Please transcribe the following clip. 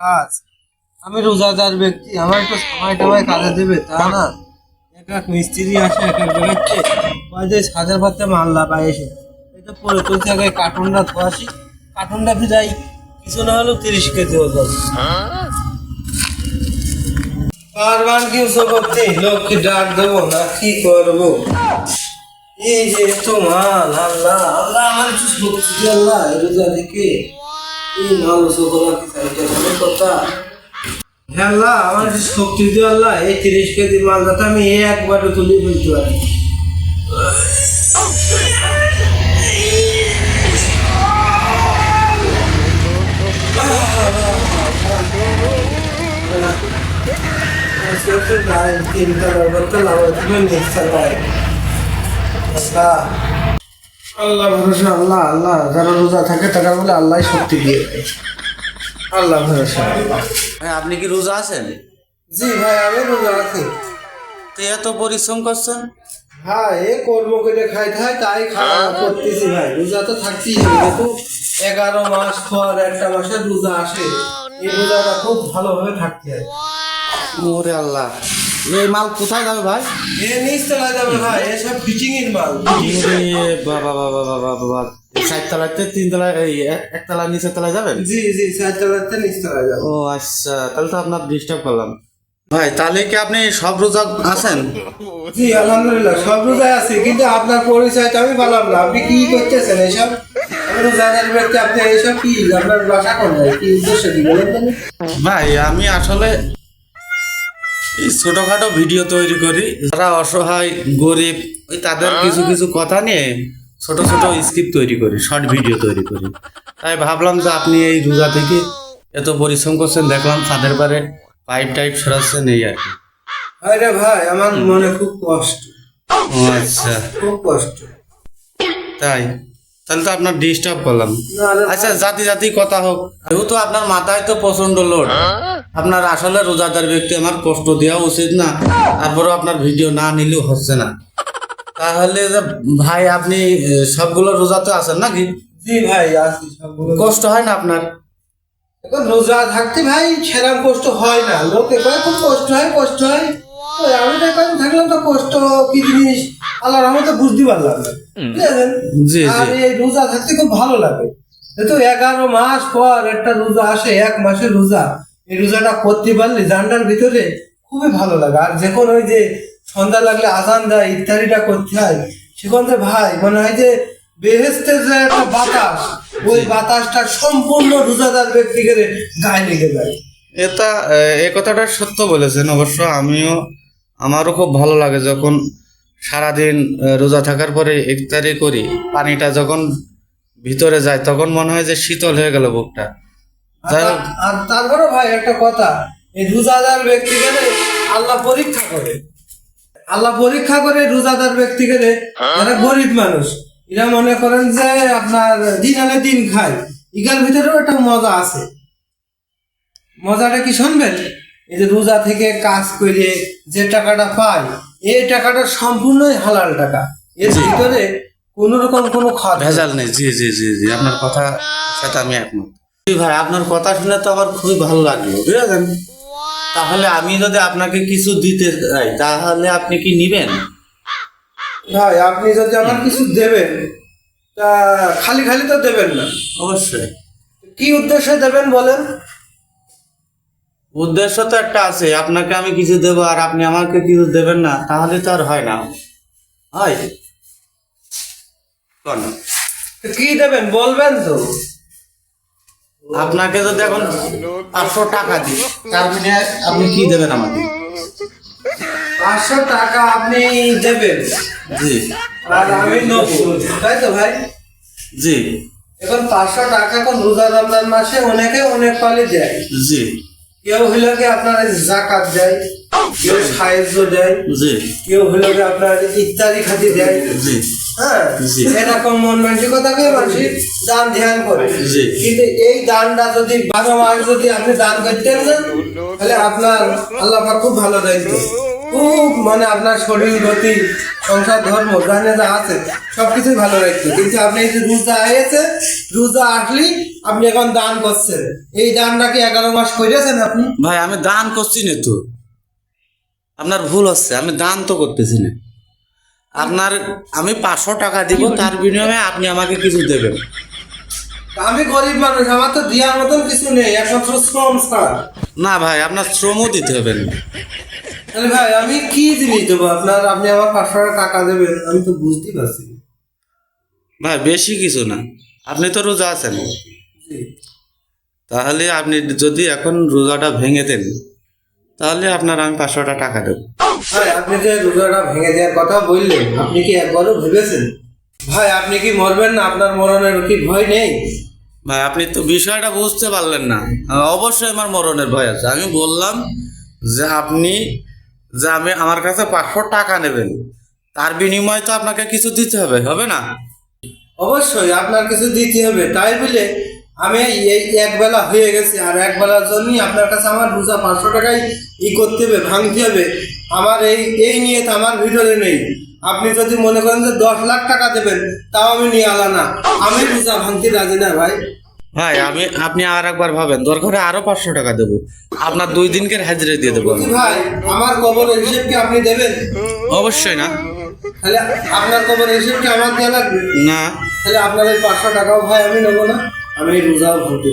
কাজ। আমি রোজাদার ব্যক্তি, আমার একটু সময় টময় কাজে দেবে, তা না। এক এক মিস্ত্রি আসে, এক এক বেরোচ্ছে যে সাদের পাতে মাল্লা পায় এসে। তো পরে তুই থেকে কার্টুনটা ধোয়াসি কার্টুনটা ভিজাই কিছু না হলেও তিরিশ কেজি ওজন। বারবার কিছু করতে? লোককে ডাক দেবো না, কি করব? এই যে এত মাল আল্লাহ আল্লাহ, আমার শক্তি, আল্লাহ রোজা দেখে আল্লাহ আমার শক্তি দিয়ে আল্লাহ, এই তিরিশ কেজি মাল যাতে আমি একবারে তুলে ফেলতে পারি। আল্লাহ। আল্লাহ ভরসা আল্লাহ আল্লাহ যারা রোজা থাকে তারা বলে আল্লাহ শক্তি দিয়ে দেয়। আল্লাহ ভরসা আল্লাহ। ভাই আপনি কি রোজা আছেন? জি ভাই আমি রোজা আছি। তো এত পরিশ্রম করছেন? ভাই এ কর্ম করে খাইতে হয় তাই খাওয়া করতেছি ভাই। রোজা তো থাকতেই হবে যেহেতু এগারো মাস পর একটা মাসের রোজা আসে। এই রোজাটা খুব ভালোভাবে থাকতে হয়। ওরে আল্লাহ। এই মাল কোথায় যাবে ভাই? এ নিচ যাবে ভাই এসব ফিটিং এর মাল। বাবা বাবা বাবা বাবা এই এক- এক তলা নিচের তলায় যাবেন? জি জি নিচ ও আচ্ছা তাহলে তো আপনার ডিস্টার্ব করলাম। ভাই তাহলে কি আপনি সব রোজা আছেন? জি আলহামদুলিল্লাহ সব রোজায় আছি কিন্তু আপনার পরিচয়টা আমি পেলাম না। আপনি কি করতেছেন ব্যক্তি আপনি এইসব কি? আপনার বাসা কোন কি উদ্দেশ্য কি বলেন ভাই আমি আসলে এই ছোটখাটো ভিডিও তৈরি করি। যারা অসহায় গরিব ওই তাদের কিছু কিছু কথা নিয়ে ছোট ছোট স্ক্রিপ্ট তৈরি করি শর্ট ভিডিও তৈরি করি। তাই ভাবলাম যে আপনি এই রোজা থেকে এত পরিশ্রম করছেন দেখলাম ছাদের পারে পাইপ টাইপ সরাচ্ছেন এই আর কি। আরে ভাই আমার মনে খুব কষ্ট। ও আচ্ছা। খুব কষ্ট। তাই? তাহলে তো আপনার ডিস্টার্ব করলাম। আচ্ছা জাতি জাতি কথা হোক। যেহেতু আপনার মাথায় তো প্রচণ্ড লোড আপনার আসলে রোজাদার ব্যক্তি আমার কষ্ট দেওয়া উচিত না। তারপরেও আপনার ভিডিও না নিলেও হচ্ছে না। তাহলে ভাই আপনি সবগুলো রোজাতে আছেন নাকি? জি ভাই আছি সবগুলো। কষ্ট হয় না আপনার? এখন রোজা থাকতে ভাই সেরকম কষ্ট হয় না। লোকে কয় খুব কষ্ট হয় কষ্ট হয়। আমি তো থাকলাম তো কষ্ট কি জিনিস? আল্লাহ রহমতে বুঝতে পারলাম জি, জি। আর এই রোজা থাকতে খুব ভালো লাগে। যেহেতু এগারো মাস পর একটা রোজা আসে এক মাসের রোজা এই রোজাটা করতে পারলে জানটার ভিতরে খুবই ভালো লাগে। আর যখন ওই যে সন্ধ্যা লাগলে আজান দেয় ইত্যাদিটা করতে হয় সেখান থেকে ভাই মনে হয় যে বেহেস্তের যে একটা বাতাস ওই বাতাসটা সম্পূর্ণ রোজাদার ব্যক্তিকে গায়ে লেগে যায়। এটা এ কথাটা সত্য বলেছেন। অবশ্য আমিও আমারও খুব ভালো লাগে যখন সারাদিন রোজা থাকার পরে ইফতারি করি পানিটা যখন ভিতরে যায় তখন মনে হয় যে শীতল হয়ে গেল বুকটা। আর তারপরে ভাই একটা কথা এই রোজাদার ব্যক্তিকে আল্লাহ পরীক্ষা করে। আল্লাহ পরীক্ষা করে রোজাদার ব্যক্তিকে যারা গরিব মানুষ এরা মনে করেন যে আপনার দিন আনে দিন খায়। ইগার ভিতরেও একটা মজা আছে। মজাটা কি শুনবেন? এই যে রোজা থেকে কাজ করে যে টাকাটা পায় এই টাকাটা সম্পূর্ণই হালাল টাকা। এর ভিতরে কোন রকম কোনো ভেজাল নেই। জি জি জি জি আপনার কথা সাথে আমি একমত। ভাই আপনার কথা শুনে তো আমার খুবই ভালো লাগল বুঝলেন তাহলে আমি যদি আপনাকে কিছু দিতে চাই তাহলে আপনি কি নিবেন? ভাই আপনি যদি আমার কিছু দেবেন তা খালি খালি তো দেবেন না। অবশ্যই। কি উদ্দেশ্যে দেবেন বলেন? উদ্দেশ্য তো একটা আছে আপনাকে আমি কিছু দেবো আর আপনি আমাকে কিছু দেবেন না তাহলে তো আর হয় না। হয় কোন? কি দেবেন বলবেন তো। আপনাকে যদি এখন পাঁচশো টাকা দিই তার বিনিময়ে আপনি কি দেবেন আমাকে? পাঁচশো টাকা আপনি দেবেন। জি। আর আমি নেব তাই তো ভাই? জি। এখন পাঁচশো টাকা এখন রোজা রমজান মাসে অনেকে অনেক পালে দেয়। জি। কেউ হইল কি আপনার জাকাত দেয় কেউ সাহায্য দেয় জি। কেউ হইল কি আপনার ইত্যাদি খাতি দেয়। জি। হ্যাঁ। এরকম মন মানসিকতাকে মানুষ দান ধ্যান করে। কিন্তু এই দানটা যদি বারো মাস যদি আপনি দান করতেন না তাহলে আপনার আল্লাহ খুব ভালো দায়িত্ব। খুব মানে আপনার শরীর গতি সংসার ধর্ম জানে যা আছে সবকিছুই ভালো রাখতো কিন্তু আপনি এই যে রোজা রোজা আসলি আপনি এখন দান করছেন। এই দানটা কি এগারো মাস করেছেন আপনি? ভাই আমি দান করছি না তো। আপনার ভুল হচ্ছে আমি দান তো করতেছি না। আপনার আমি পাঁচশো টাকা দিব তার বিনিময়ে আপনি আমাকে কিছু দেবেন। আমি গরিব মানুষ আমার তো দেওয়ার মতন কিছু নেই একমাত্র শ্রম ছাড়া না ভাই আপনার শ্রমও দিতে হবে না। তাহলে ভাই আমি কি জিনিস দেবো? আপনার আপনি আমার পাঁচশো টাকা দেবেন আমি তো বুঝতেই পারছি। ভাই বেশি কিছু না। আপনি তো রোজা আছেন। তাহলে আপনি যদি এখন রোজাটা ভেঙে দেন তাহলে আপনার আমি পাঁচশোটা টাকা দেবো। ভাই আপনি যে রোজাটা ভেঙে দেওয়ার কথা বললেন আপনি কি একবারও ভেবেছেন? ভাই আপনি কি মরবেন না? আপনার মরণের কি ভয় নেই? ভাই আপনি তো বিষয়টা বুঝতে পারলেন না। আহ, অবশ্যই আমার মরণের ভয় আছে। আমি বললাম যে আপনি যে আমি আমার কাছে পাঁচশো টাকা নেবেন তার বিনিময়ে তো আপনাকে কিছু দিতে হবে হবে না? অবশ্যই আপনার কিছু দিতে হবে। তাই বলে আমি এই এক বেলা হয়ে গেছে আর এক বেলার জন্যই আপনার কাছে আমার রোজা পাঁচশো টাকাই ই করতে হবে ভাঙতে হবে। আমার এই এই নিয়ে তো আমার ভিতরে নেই। আপনি যদি মনে করেন যে দশ লাখ টাকা দেবেন তাও আমি নিয়ে আলা না। আমি রোজা ভাঙতে রাজি না ভাই। ভাই আমি আপনি আর একবার ভাবেন দরকারে আরও পাঁচশো টাকা দেবো। আপনার দুই দিনকে হাজিরা দিয়ে দেবো ভাই আমার কবরের হিসেব কি আপনি দেবেন? অবশ্যই না। তাহলে আপনার কবরের হিসেব কি আমার দেওয়া লাগবে? না। তাহলে আপনার এই পাঁচশো টাকাও ভাই আমি নেব না আমি রোজাও ভাঙতে